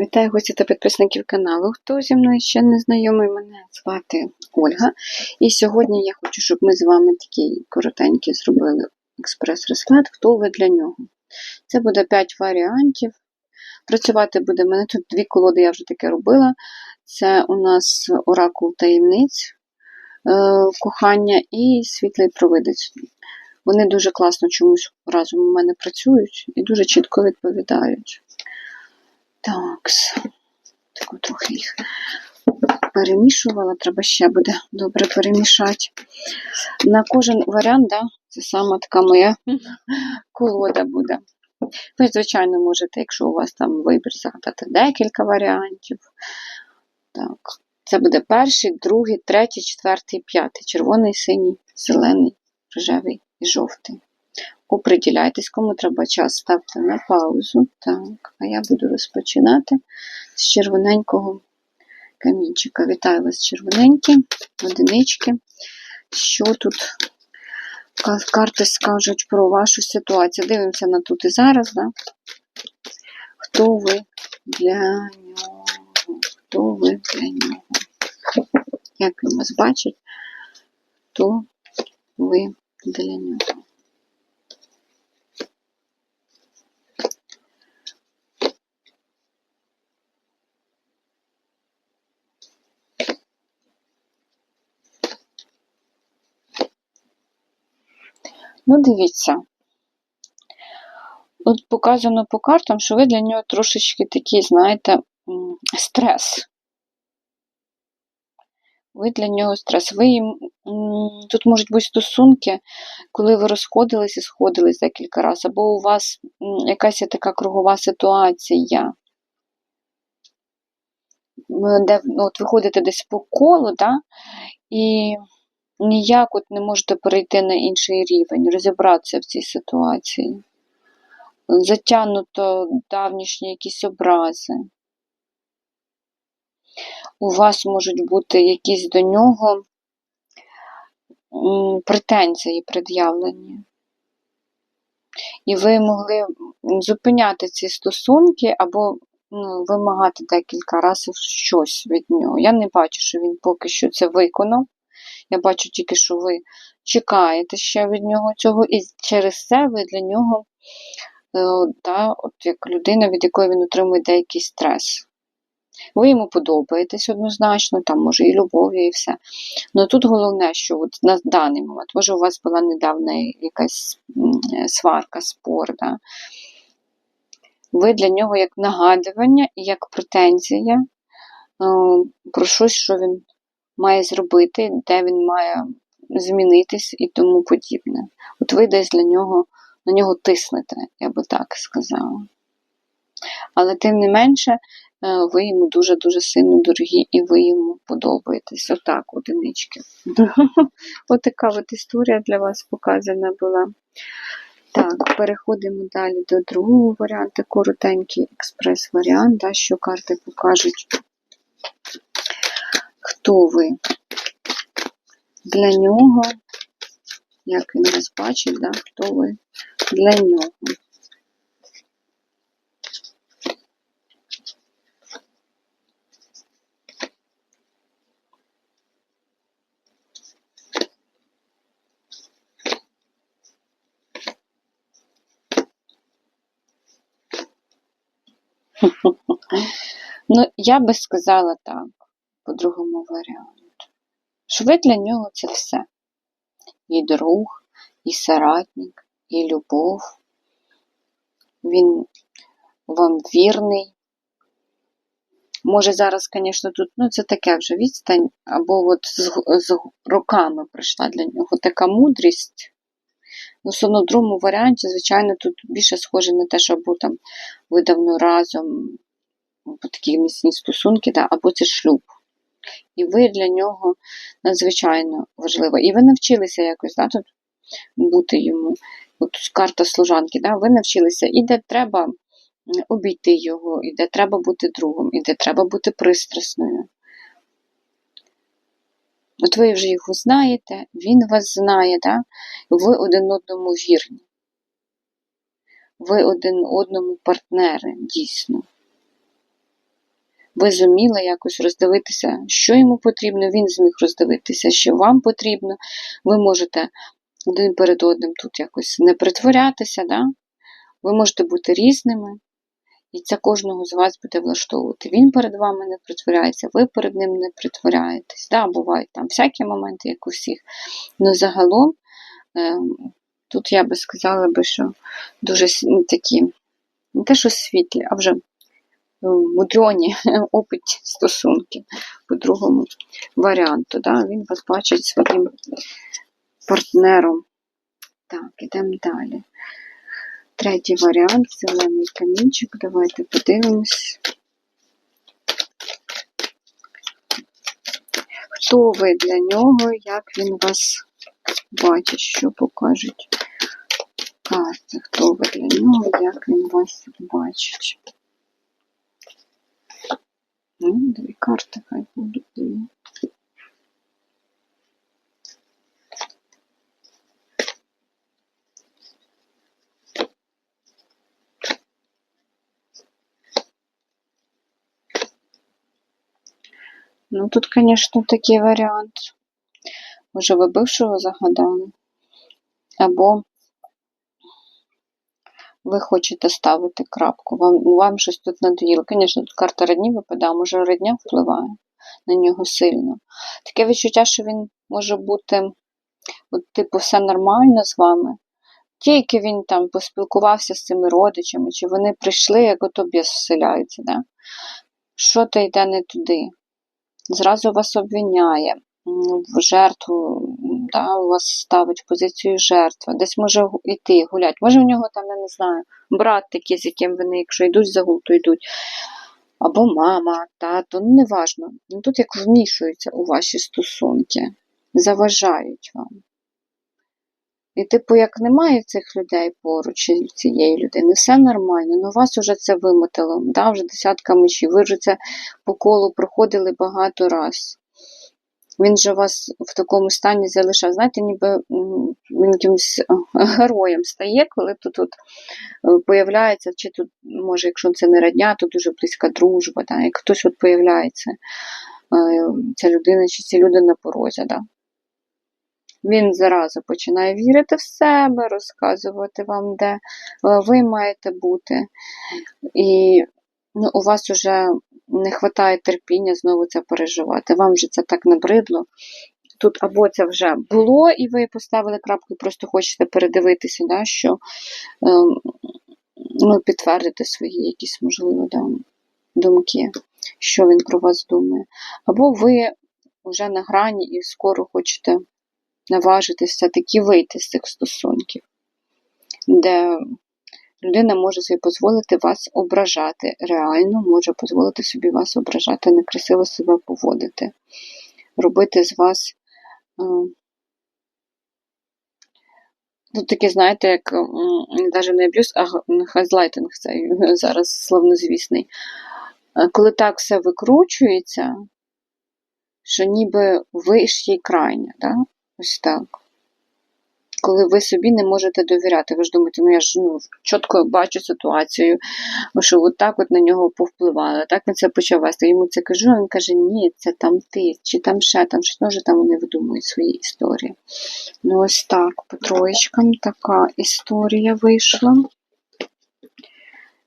Вітаю гості та підписників каналу. Хто зі мною ще не знайомий, мене звати Ольга. І сьогодні я хочу, щоб ми з вами такий коротенький зробили експрес-розклад. Хто ви для нього? Це буде 5 варіантів. Працювати буде мене тут дві колоди, я вже таке робила. Це у нас оракул таємниць, е, кохання і світлий провидець. Вони дуже класно чомусь разом у мене працюють і дуже чітко відповідають. Так, таку трохи їх перемішувала, треба ще буде добре перемішати. На кожен варіант, да, це саме така моя колода буде. Ви, звичайно, можете, якщо у вас там вибір, загадати декілька варіантів. Так, це буде перший, другий, третій, четвертий, п'ятий. Червоний, синій, зелений, рожевий і жовтий. Оприділяйтесь, кому треба час, ставте на паузу. Так, а я буду розпочинати з червоненького камінчика. Вітаю вас, червоненькі, одинички. Що тут карти скажуть про вашу ситуацію? Дивимося на тут і зараз, да? Хто ви для нього? Хто ви для нього? Як він вас бачить, хто ви для нього? Ну, дивіться. От показано по картам, що ви для нього трошечки такий, знаєте, стрес. Ви для нього стрес. Ви їм, Тут можуть бути стосунки, коли ви розходились і сходились декілька разів, або у вас якась така кругова ситуація, де от ви ходите десь по колу, да, і ніяк от не можете перейти на інший рівень, розібратися в цій ситуації. Затягнуто давнішні якісь образи. У вас можуть бути якісь до нього претензії пред'явлені. І ви могли зупиняти ці стосунки або ну, вимагати декілька разів щось від нього. Я не бачу, що він поки що це виконав. Я бачу тільки, що ви чекаєте ще від нього цього, і через це ви для нього, е, да, от як людина, від якої він отримує деякий стрес. Ви йому подобаєтесь однозначно, там, може, і любов'ю, і все. Але тут головне, що от на даний момент, може, у вас була недавна якась сварка, спор. Да? Ви для нього як нагадування і як претензія е, про щось, що він має зробити, де він має змінитись і тому подібне. От ви десь для нього, на нього тиснете, я би так сказала. Але тим не менше, е, ви йому дуже-дуже сильно дорогі і ви йому подобаєтесь. Отак, одинички. Отака от історія для вас показана була. Так, переходимо далі до другого варіанту, коротенький експрес-варіант, да, що карти покажуть хто ви для нього, як він вас бачить, да? хто ви для нього. Ну, я би сказала так по другому варіанту. Що ви для нього це все. І друг, і соратник, і любов. Він вам вірний. Може, зараз, звісно, тут, ну, це таке вже відстань, або от з, з роками прийшла для нього така мудрість. Ну, в другому варіанті, звичайно, тут більше схоже на те, що або там ви давно разом, або такі міцні стосунки, да, або це шлюб і ви для нього надзвичайно важливо. І ви навчилися якось да, тут бути йому. От карта служанки, да, ви навчилися, і де треба обійти його, і де треба бути другом, і де треба бути пристрасною. От ви вже його знаєте, він вас знає, да? ви один одному вірні. Ви один одному партнери, дійсно. Ви зуміли якось роздивитися, що йому потрібно, він зміг роздивитися, що вам потрібно. Ви можете один перед одним тут якось не притворятися, да? ви можете бути різними, і це кожного з вас буде влаштовувати. Він перед вами не притворяється, ви перед ним не притворяєтесь. Да, Бувають там всякі моменти, як у всіх. Ну, загалом, е, тут я би сказала, що дуже ну, такі, не те, що світлі, а вже мудрені опиті стосунки по другому варіанту. Да? Він вас бачить своїм партнером. Так, ідемо далі. Третій варіант зелений камінчик. Давайте подивимось. Хто ви для нього, як він вас бачить, що покажуть карти? Хто ви для нього, як він вас бачить? Ну, дві карти хай будуть дві. Ну, тут, звісно, такий варіант. Може, ви бившого загадали? Або ви хочете ставити крапку. Вам вам щось тут надоїло. Звісно, тут карта родні випадає, може родня впливає на нього сильно. Таке відчуття, що він може бути, от, типу, все нормально з вами. Тільки він там поспілкувався з цими родичами, чи вони прийшли, як ото біс вселяється. Да? Що то йде не туди? Зразу вас обвиняє в жертву, да, вас ставить в позицію жертви, десь може йти гулять. Може, в нього там, я не знаю, брат такий, з яким вони, якщо йдуть за гул, то йдуть. Або мама, тато, ну неважно. Ну, Тут як вмішуються у ваші стосунки, заважають вам. І, типу, як немає цих людей поруч цієї людини, все нормально, ну вас уже це вимотало, да, вже десятка мечів, ви вже це по колу проходили багато раз. Він же вас в такому стані залишав. Знаєте, ніби він якимось героєм стає, коли тут от е, появляється, чи тут, може, якщо це не радня, то дуже близька дружба, да, як хтось от появляється, е, ця людина чи ці люди на порозі. Да. Він зразу починає вірити в себе, розказувати вам, де е, ви маєте бути. І ну, у вас вже не вистачає терпіння знову це переживати. Вам вже це так набридло. Тут або це вже було, і ви поставили крапку, і просто хочете передивитися, да, що ем, ну, підтвердити свої якісь, можливо, да, думки, що він про вас думає. Або ви вже на грані і скоро хочете наважитися все-таки вийти з цих стосунків, де людина може собі дозволити вас ображати. Реально може дозволити собі вас ображати, некрасиво себе поводити, робити з вас. Тут таке, знаєте, як навіть не аб'юз, а газлайтинг цей зараз славнозвісний. Коли так все викручується, що ніби ви ж є крайня, да? ось так коли ви собі не можете довіряти. Ви ж думаєте, ну я ж ну, чітко бачу ситуацію, що от так от на нього повпливало, так він це почав вести. Йому це кажу, а він каже, ні, це там ти, чи там ще, там щось може там вони видумують свої історії. Ну, ось так, по троєчкам така історія вийшла.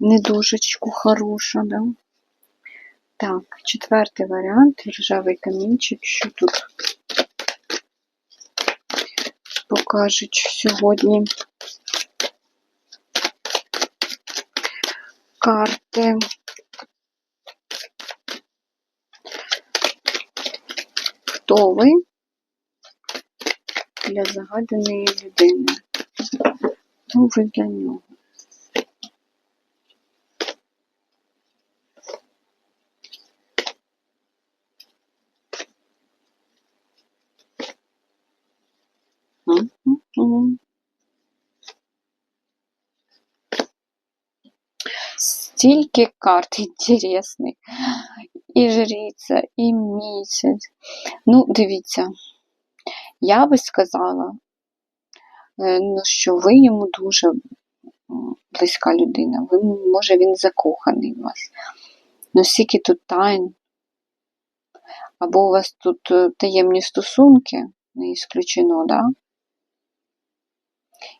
Не дужечку хороша, да? Так, четвертий варіант, ржавий камінчик, що тут покажуть сьогодні карти. Хто ви для загаданої людини? Ну, ви для нього? Стільки карт інтересних. І жриця, і місяць. Ну, дивіться, я би сказала, е, ну, що ви йому дуже близька людина. Ви, Може, він закоханий в вас. Ну, скільки тут тайн. Або у вас тут е, таємні стосунки, не ісключено, да?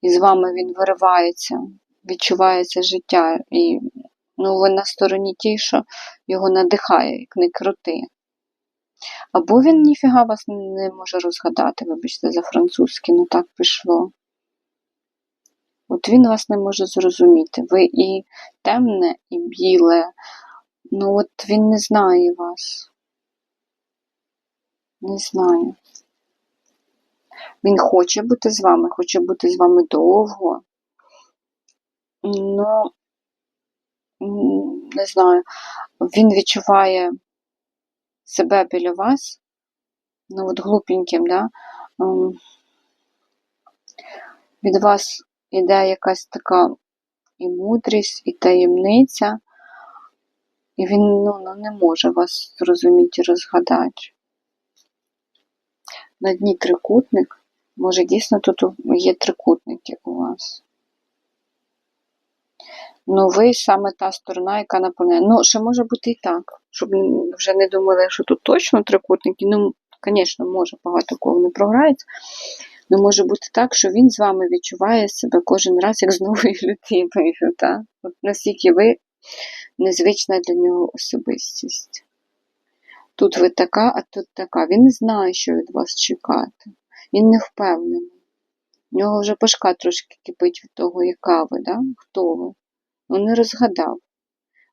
І з вами він виривається, відчувається життя. І ну, ви на стороні ті, що його надихає, як не крути. Або він ніфіга вас не може розгадати, вибачте, за французьки, ну так пішло. От він вас не може зрозуміти. Ви і темне, і біле. Ну, от він не знає вас. Не знаю. Він хоче бути з вами, хоче бути з вами довго. Ну, не знаю, він відчуває себе біля вас, ну от глупеньким, да? від вас іде якась така і мудрість, і таємниця, і він ну, ну, не може вас зрозуміти і розгадати. На дні трикутник, може дійсно тут є трикутники у вас. Ну, ви саме та сторона, яка наповняє. Ну, ще може бути і так, щоб вже не думали, що тут точно трикутники. Ну, звісно, може, багато кого не програється. Ну, може бути так, що він з вами відчуває себе кожен раз як з новою людиною. Так? От Наскільки ви незвична для нього особистість. Тут ви така, а тут така. Він не знає, що від вас чекати. Він не впевнений. У нього вже башка трошки кипить від того, яка ви, да? хто ви. Ну, не розгадав.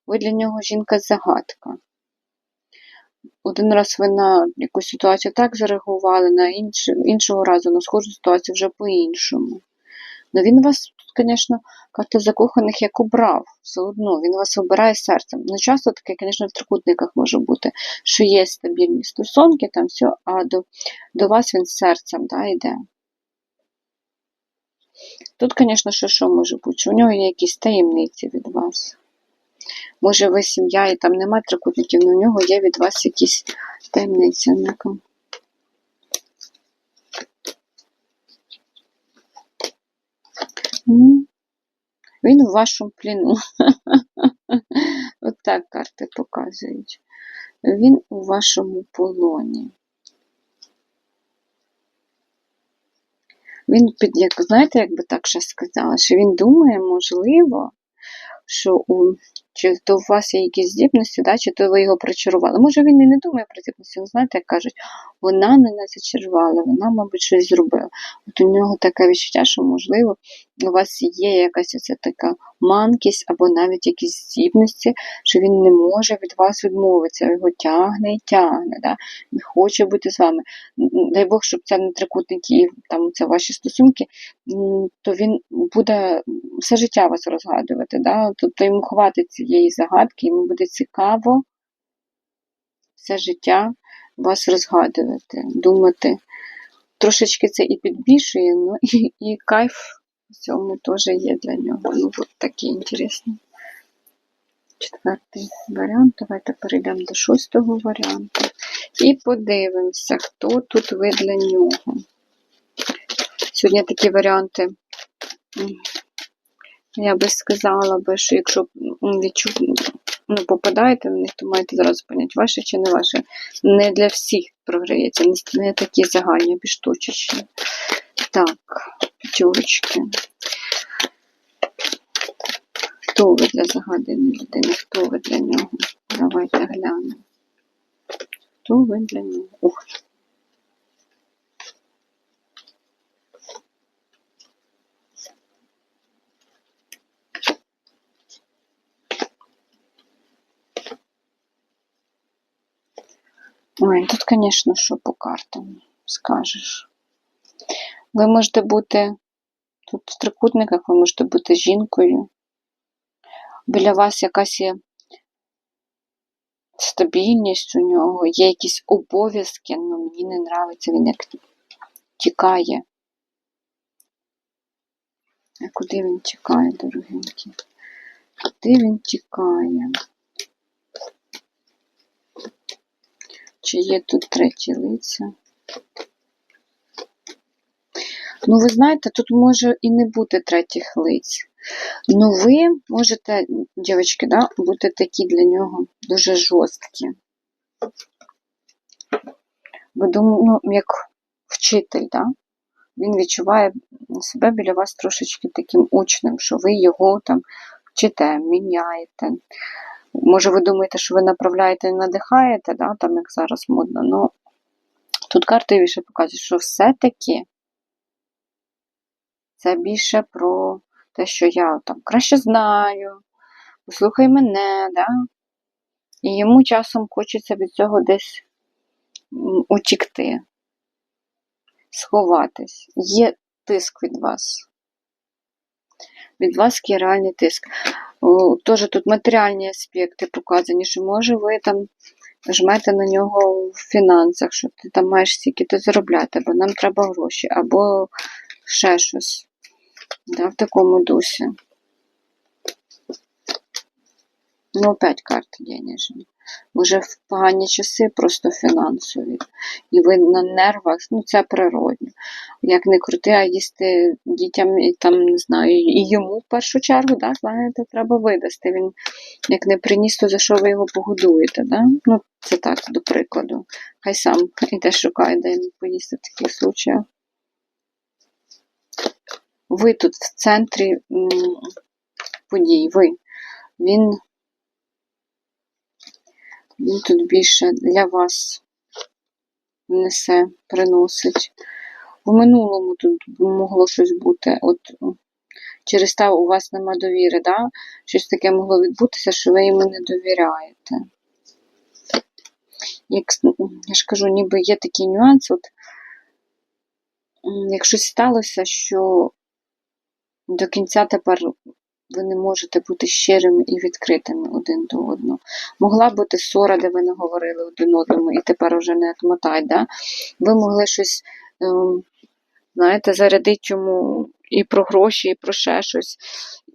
Ви для нього жінка-загадка. Один раз ви на якусь ситуацію так зареагували, на інш... іншого разу на схожу ситуацію вже по-іншому. Ну він вас тут, звісно, карта закоханих як обрав, все одно, він вас обирає серцем. Ну, часто таке, звісно, в трикутниках може бути, що є стабільні стосунки, там все, а до до вас він серцем да, йде. Тут, звісно, що що може бути? У нього є якісь таємниці від вас. Може, ви сім'я і там немає трикутників, але у нього є від вас якісь таємниці. Він у вашому пліну. От так карти показують. Він у вашому полоні. Він під, як, знаєте, як би так ще сказала, що він думає, можливо, що у чи то у вас є якісь здібності, да, чи то ви його причарували. Може, він і не думає про здібності, але знаєте, як кажуть, вона не нас зачарувала, вона, мабуть, щось зробила. От у нього таке відчуття, що, можливо, у вас є якась оця така манкість або навіть якісь здібності, що він не може від вас відмовитися, його тягне і тягне, да? не хоче бути з вами. Дай Бог, щоб це не трикутники, там це ваші стосунки, то він буде все життя вас розгадувати. Да? Тобто йому хватить загадки, йому буде цікаво все життя вас розгадувати, думати. Трошечки це і підбільшує, ну і, і кайф в цьому теж є для нього. Ну, от такий інтересний. Четвертий варіант. Давайте перейдемо до шостого варіанту. І подивимося, хто тут ви для нього. Сьогодні такі варіанти, я би сказала, би, що якщо відчув, ну, попадаєте в них, то маєте зразу поняти, ваше чи не ваше. Не для всіх програється, не такі загальні, більш точечні. Так, п'ятерочки. Хто ви для загаданої людини? Хто ви для нього? Давайте глянемо. Хто ви для нього? Ух! Ой, тут, звісно, що по картам скажеш. Ви можете бути тут в трикутниках, ви можете бути жінкою. Біля вас якась є стабільність у нього, є якісь обов'язки, але ну, мені не подобається, він як тікає. А куди він тікає, дорогенькі? Куди він тікає? Чи є тут треті лиця? Ну, ви знаєте, тут може і не бути третіх лиць. Ну, ви можете, дівчатки, да, бути такі для нього дуже жорсткі. Ви думаєте, ну, як вчитель, да? він відчуває себе біля вас трошечки таким учнем, що ви його там вчите, міняєте. Може, ви думаєте, що ви направляєте і надихаєте, да, там, як зараз модно, ну тут карти більше показують, що все-таки це більше про те, що я там краще знаю, послухай мене, да? і йому часом хочеться від цього десь утікти, сховатись. Є тиск від вас. Від вас є реальний тиск. Теж тут матеріальні аспекти показані, що може ви там жмете на нього в фінансах, що ти там маєш стільки-то заробляти, бо нам треба гроші, або ще щось. Да, в такому дусі. Ну, опять карти денежні. Може, в погані часи просто фінансові. І ви на нервах, ну це природно. Як не крути, а їсти дітям і там, не знаю, і йому в першу чергу, да, знаєте, треба видасти. Він як не приніс, то за що ви його погодуєте, да? Ну, це так, до прикладу. Хай сам іде шукає, де йому поїсти в таких случаях. Ви тут в центрі подій, ви. Він, він тут більше для вас несе, приносить. В минулому тут могло щось бути. От через те у вас нема довіри, да? щось таке могло відбутися, що ви йому не довіряєте. Як, я ж кажу, ніби є такий нюанс, от як щось сталося, що до кінця тепер ви не можете бути щирими і відкритими один до одного. Могла бути ссора, де ви не говорили один одному, і тепер уже не отмотать, да? Ви могли щось, ем, знаєте, зарядити йому і про гроші, і про ще щось.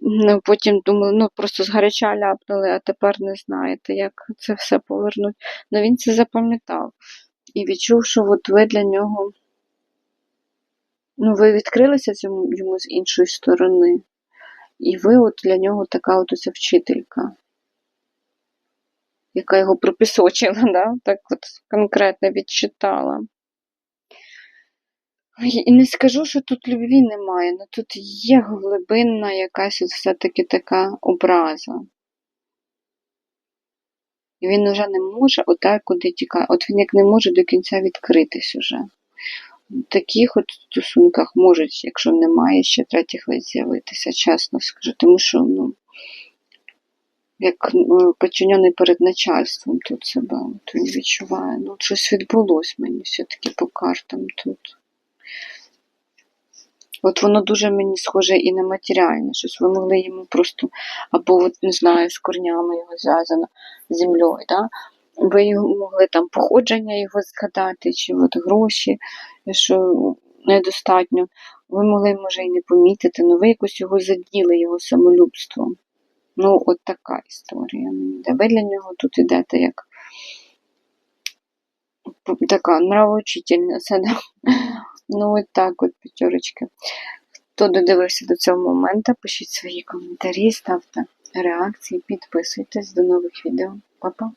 Ну, потім думали, ну просто згаряча ляпнули, а тепер не знаєте, як це все повернуть. Ну він це запам'ятав і відчув, що от ви для нього. Ну, ви відкрилися цьому йому з іншої сторони. І ви от для нього така от оця вчителька, яка його пропісочила, да? так от конкретно відчитала. І не скажу, що тут любві немає, але тут є глибинна якась от все-таки така образа. І він вже не може отак куди тікає. От він як не може до кінця відкритись уже. Таких от стосунках можуть, якщо немає ще третіх лиць з'явитися, чесно скажу. Тому що, ну, як ну, подчинений перед начальством тут себе от він відчуває. Ну, щось відбулось мені все-таки по картам тут. От воно дуже мені схоже і на матеріальне щось. Ви могли йому просто, або от, не знаю, з корнями його зв'язано землею, да? Ви могли там походження його згадати, чи от гроші, що недостатньо. Ви могли, може, і не помітити, але ви якось його заділи, його самолюбством. Ну, от така історія йде. Ви для нього тут ідете як така нравоучительниця. Да? Ну, от так от п'ятерочки. Хто додивився до цього моменту, пишіть свої коментарі, ставте реакції, підписуйтесь. До нових відео. Па-па!